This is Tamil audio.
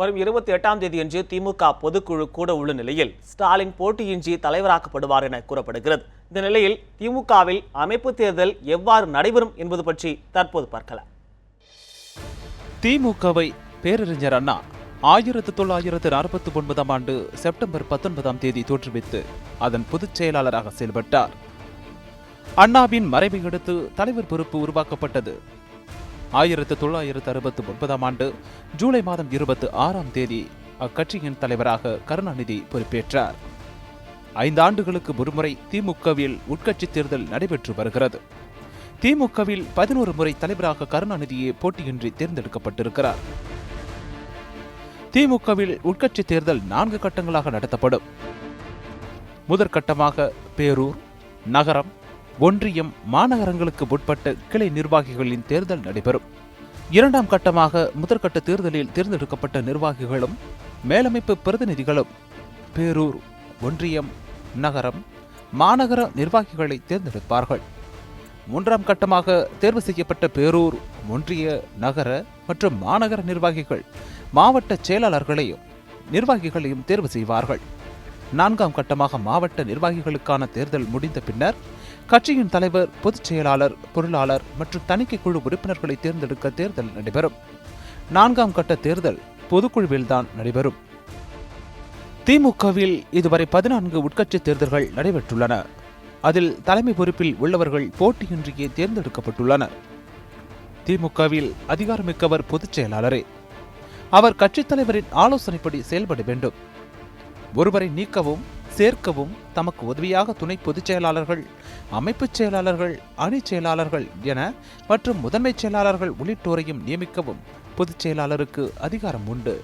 வரும் இருபத்தி எட்டாம் தேதியன்று திமுக பொதுக்குழு கூட உள்ள நிலையில் ஸ்டாலின் போட்டியின்றி தலைவராக்கப்படுவார் என கூறப்படுகிறது. இந்த நிலையில் திமுகவில் அமைப்பு தேர்தல் எவ்வாறு நடைபெறும் என்பது பற்றி தற்போது பார்க்கலாம். திமுகவை பேரறிஞர் அண்ணா ஆயிரத்து தொள்ளாயிரத்து நாற்பத்தி ஒன்பதாம் ஆண்டு செப்டம்பர் பத்தொன்பதாம் தேதி தோற்றுவித்து அதன் பொதுச் செயலாளராக செயல்பட்டார். அண்ணாவின் மறைவை அடுத்து தலைவர் பொறுப்பு உருவாக்கப்பட்டது. ஆயிரத்து தொள்ளாயிரத்து அறுபத்தி ஒன்பதாம் ஆண்டு ஜூலை மாதம் இருபத்தி ஆறாம் தேதி அக்கட்சியின் தலைவராக கருணாநிதி பொறுப்பேற்றார். ஐந்து ஆண்டுகளுக்கு ஒருமுறை திமுகவில் உட்கட்சி தேர்தல் நடைபெற்று வருகிறது. திமுகவில் பதினோரு முறை தலைவராக கருணாநிதியே போட்டியின்றி தேர்ந்தெடுக்கப்பட்டிருக்கிறார். திமுகவில் உட்கட்சி தேர்தல் நான்கு கட்டங்களாக நடத்தப்படும். முதற்கட்டமாக பேரூர் நகரம் ஒன்றியம் மாநகரங்களுக்கு உட்பட்ட கிளை நிர்வாகிகளின் தேர்தல் நடைபெறும். இரண்டாம் கட்டமாக முதற்கட்ட தேர்தலில் தேர்ந்தெடுக்கப்பட்ட நிர்வாகிகளும் மேலமைப்பு பிரதிநிதிகளும் பேரூர் ஒன்றியம் நகரம் மாநகர நிர்வாகிகளை தேர்ந்தெடுப்பார்கள். மூன்றாம் கட்டமாக தேர்வு செய்யப்பட்ட பேரூர் ஒன்றிய நகர மற்றும் மாநகர நிர்வாகிகள் மாவட்ட செயலாளர்களையும் நிர்வாகிகளையும் தேர்வு செய்வார்கள். நான்காம் கட்டமாக மாவட்ட நிர்வாகிகளுக்கான தேர்தல் முடிந்த பின்னர் கட்சியின் தலைவர் பொதுச் செயலாளர் பொருளாளர் மற்றும் தணிக்கை குழு உறுப்பினர்களை தேர்ந்தெடுக்க தேர்தல் நடைபெறும். நான்காம் கட்ட தேர்தல் பொதுக்குழுவில்தான் நடைபெறும். திமுகவில் இதுவரை பதினான்கு உட்கட்சி தேர்தல்கள் நடைபெற்றுள்ளன. அதில் தலைமை பொறுப்பில் உள்ளவர்கள் போட்டியின்றியே தேர்ந்தெடுக்கப்பட்டுள்ளனர். திமுகவில் அதிகாரமிக்கவர் பொதுச் செயலாளரே. அவர் கட்சித் தலைவரின் ஆலோசனைப்படி செயல்பட வேண்டும். ஒருவரை நீக்கவும் சேர்க்கவும் தமக்கு உதவியாக துணை பொதுச் செயலாளர்கள் அமைப்புச் செயலாளர்கள் அணிச் செயலாளர்கள் என மற்றும் முதன்மைச் செயலாளர்கள் உள்ளிட்டோரையும் நியமிக்கவும் பொதுச் செயலாளருக்கு அதிகாரம் உண்டு.